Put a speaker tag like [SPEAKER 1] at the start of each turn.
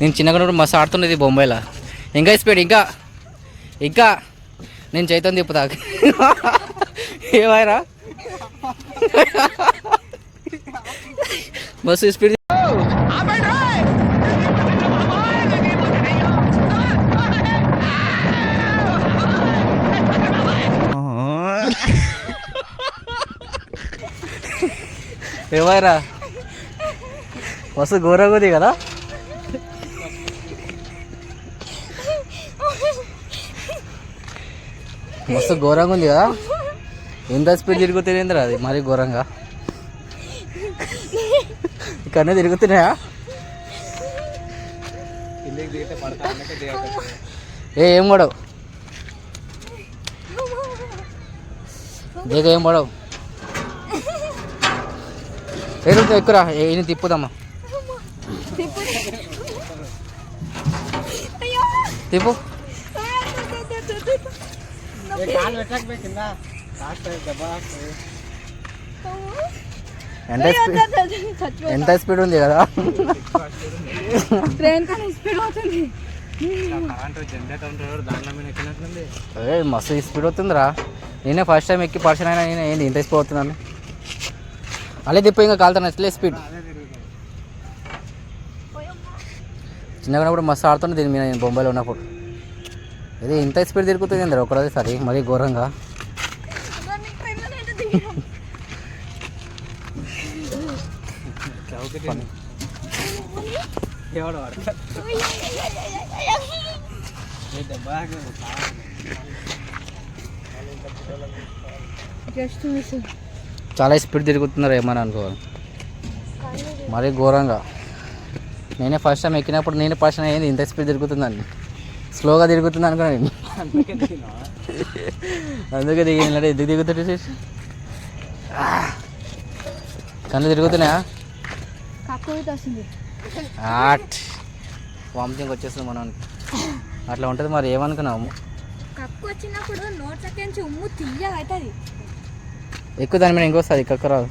[SPEAKER 1] నేను చిన్నగా మస్తు ఆడుతున్నది బొంబాయిలో. ఇంకా స్పీడ్ ఇంకా ఇంకా నేను చైతన్ తిప్పుతా. ఏమైనా? మస్తు స్పీడ్ ఏమైరా? మస్తు ఘోరంగా ఉంది కదా? మస్తు ఘోరంగా ఉంది కదా? ఎంత స్పీడ్ తిరుగుతుందిరా అది? మరీ ఘోరంగా. ఇక్కడనే తిరుగుతున్నాయా? ఏ ఏం పడవు? దిగ ఏం పడవు? రోజు ఎక్కురా. ఏం తిప్పుదమ్మా. తిప్పు. ఎంత స్పీడ్ ఎంత స్పీడ్ ఉంది కదా.
[SPEAKER 2] ట్రైన్ కానీ స్పీడ్ అవుతుంది
[SPEAKER 1] మస్తు స్పీడ్ అవుతుందిరా నేనే ఫస్ట్ టైం ఎక్కి పర్సన్ అయినా నేను ఏంటి ఇంత స్పీడ్ అవుతున్నాను అలా తిప్ప ఇంకా కాలుతాను అట్లే స్పీడ్ చిన్నగా ఉన్నప్పుడు మస్తు ఆడుతుండే దీని మీద నేను బొంబాయిలో ఉన్నప్పుడు. ఇది ఇంత స్పీడ్ తిరుగుతుంది అందరు ఒకరోజు సరే మరీ ఘోరంగా.
[SPEAKER 2] జస్ట్ మిస్
[SPEAKER 1] చాలా స్పీడ్ తిరుగుతున్నారు ఏమని అనుకోవాలి మరీ ఘోరంగా. నేనే ఫస్ట్ టైం ఎక్కినప్పుడు నేనే ఫస్ట్ అయ్యింది ఇంత స్పీడ్ తిరుగుతుందని. స్లోగా తిరుగుతుంది అనుకున్నాను నేను. అందుకే అంటే ఎందుకు దిగుతుంది చేసి. కళ్ళు తిరుగుతున్నాయా? ఆట్ వామిటింగ్ వచ్చేస్తుంది మనకి అట్లా ఉంటుంది మరి ఏమనుకున్నాము
[SPEAKER 2] కక్కు వచ్చినప్పుడు నోట్ ఉమ్ము తీయగా
[SPEAKER 1] ఎక్కువ దాని మీద ఇంకొస్తుంది కక్క రాదు.